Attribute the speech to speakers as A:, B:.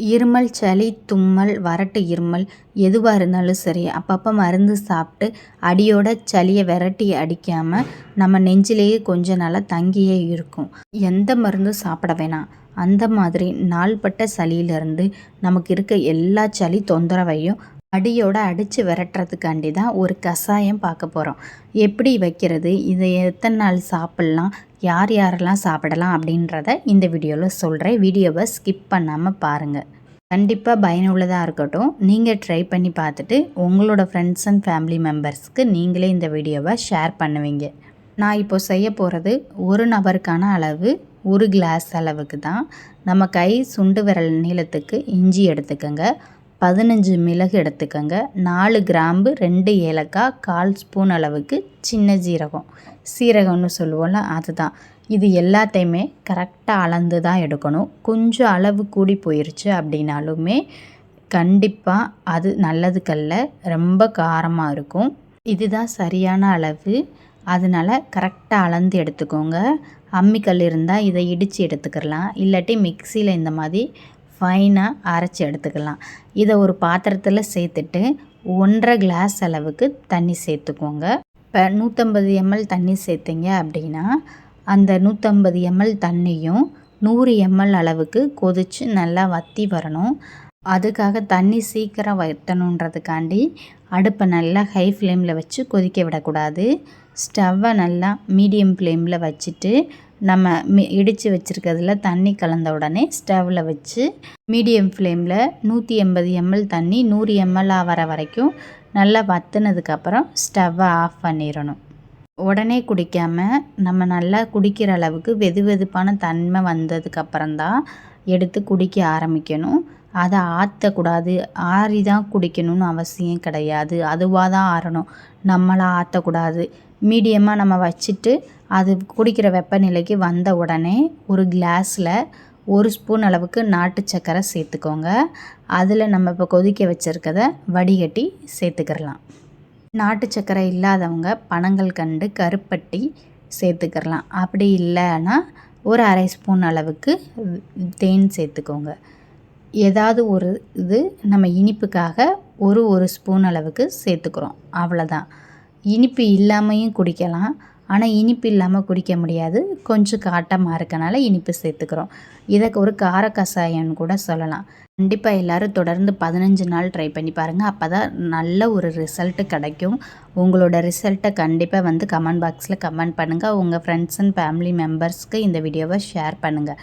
A: இருமல் சளி தும்மல் வறட்டு இருமல் எதுவாக இருந்தாலும் சரி அப்பப்போ மருந்து சாப்பிட்டு அடியோட சளியை விரட்டி அடிக்காமல் நம்ம நெஞ்சிலேயே கொஞ்ச நாளாக தங்கியே இருக்கும். எந்த மருந்தும் சாப்பிட வேணாம். அந்த மாதிரி நாள்பட்ட சளியிலேருந்து நமக்கு இருக்க எல்லா சளி தொந்தரவையும் அடியோட அடித்து விரட்டுறதுக்காண்டி தான் ஒரு கஷாயம் பார்க்க போகிறோம் எப்படி வைக்கிறது? இதை எத்தனை நாள் சாப்பிட்லாம்? யார் யாரெல்லாம் சாப்பிடலாம் அப்படின்றத இந்த வீடியோவில் சொல்கிறேன் வீடியோவை ஸ்கிப் பண்ணாமல் பாருங்கள் கண்டிப்பாக பயனுள்ளதாக இருக்கட்டும். நீங்கள் ட்ரை பண்ணி பார்த்துட்டு உங்களோட ஃப்ரெண்ட்ஸ் அண்ட் ஃபேமிலி மெம்பர்ஸ்க்கு நீங்களே இந்த வீடியோவை ஷேர் பண்ணுவீங்க. நான் இப்போ செய்ய போகிறது ஒரு நபருக்கான அளவு ஒரு கிளாஸ் அளவுக்கு தான். நம்ம கை சுண்டு விரல் நீளத்துக்கு இஞ்சி எடுத்துக்கோங்க. பதினஞ்சு மிளகு எடுத்துக்கோங்க. நாலு கிராம்பு ரெண்டு ஏலக்காய் கால் ஸ்பூன் அளவுக்கு சின்ன ஜீரகம் சீரகம்னு சொல்லுவோம்ல அதுதான். இது எல்லாத்தையுமே கரெக்டாக அளந்து தான் எடுக்கணும். கொஞ்சம் அளவு கூடி போயிடுச்சு அப்படின்னாலுமே கண்டிப்பாக அது நல்லதுக்கல்ல. ரொம்ப காரமாக இருக்கும். இதுதான் சரியான அளவு. அதனால் கரெக்டாக அளந்து எடுத்துக்கோங்க. அம்மிக்கல் இருந்தால் இதை இடித்து எடுத்துக்கிறலாம் இல்லாட்டி மிக்சியில் இந்த மாதிரி ஃபைனாக அரைச்சி எடுத்துக்கலாம். இதை ஒரு பாத்திரத்தில் சேர்த்துட்டு ஒன்றரை கிளாஸ் அளவுக்கு தண்ணி சேர்த்துக்கோங்க. இப்போ நூற்றம்பது எம்எல் தண்ணி சேர்த்திங்க அப்படின்னா அந்த நூற்றம்பது எம்எல் தண்ணியும் நூறு எம்எல் அளவுக்கு கொதித்து நல்லா வற்றி வரணும். அதுக்காக தண்ணி சீக்கிரம் வற்றணுன்றதுக்காண்டி அடுப்பை நல்லா ஹை ஃப்ளேமில் வச்சு கொதிக்க விடக்கூடாது. ஸ்டவ்வை நல்லா மீடியம் ஃப்ளேமில் வச்சுட்டு நம்ம மி இடித்து வச்சுருக்கிறதுல தண்ணி கலந்த உடனே ஸ்டவ்வில் வச்சு மீடியம் ஃப்ளேமில் நூற்றி எண்பது எம்எல் தண்ணி நூறு எம்எல் ஆகிற வரைக்கும் நல்லா வற்றுனதுக்கப்புறம் ஸ்டவ்வை ஆஃப் பண்ணிடணும் உடனே குடிக்காமல் நம்ம நல்லா குடிக்கிற அளவுக்கு வெது வெதுப்பான தன்மை வந்ததுக்கப்புறம் தான் எடுத்து குடிக்க ஆரம்பிக்கணும். அதை ஆற்றக்கூடாது ஆறி தான் குடிக்கணும்னு அவசியம் கிடையாது. அதுவாக தான் ஆறணும். நம்மளாக ஆற்றக்கூடாது மீடியமாக நம்ம வச்சுட்டு அது குடிக்கிற வெப்பநிலைக்கு வந்த உடனே ஒரு கிளாஸில் ஒரு ஸ்பூன் அளவுக்கு நாட்டு சர்க்கரை சேர்த்துக்கோங்க. அதில் நம்ம இப்போ கொதிக்க வச்சுருக்கத வடிகட்டி சேர்த்துக்கிறலாம். நாட்டு சர்க்கரை இல்லாதவங்க பனங்கள் கண்டு கருப்பட்டி சேர்த்துக்கிறலாம். அப்படி இல்லைன்னா ஒரு அரை ஸ்பூன் அளவுக்கு தேன் சேர்த்துக்கோங்க. ஏதாவது ஒரு இது நம்ம இனிப்புக்காக ஒரு ஒரு ஸ்பூன் அளவுக்கு சேர்த்துக்கிறோம். அவ்வளோதான் இனிப்பு இல்லாமையும் குடிக்கலாம். ஆனால் இனிப்பு இல்லாமல் குடிக்க முடியாது. கொஞ்சம் காட்டமாக இருக்கனால இனிப்பு சேர்த்துக்கிறோம். இதை ஒரு கார கஷாயம்னு கூட சொல்லலாம். கண்டிப்பாக எல்லோரும் தொடர்ந்து பதினஞ்சு நாள் ட்ரை பண்ணி பாருங்கள் அப்போ தான் நல்ல ஒரு ரிசல்ட்டு கிடைக்கும். உங்களோட ரிசல்ட்டை கண்டிப்பாக வந்து கமெண்ட் பாக்ஸில் கமெண்ட் பண்ணுங்கள் உங்கள் ஃப்ரெண்ட்ஸ் அண்ட் ஃபேமிலி மெம்பர்ஸ்க்கு இந்த வீடியோவை ஷேர் பண்ணுங்கள்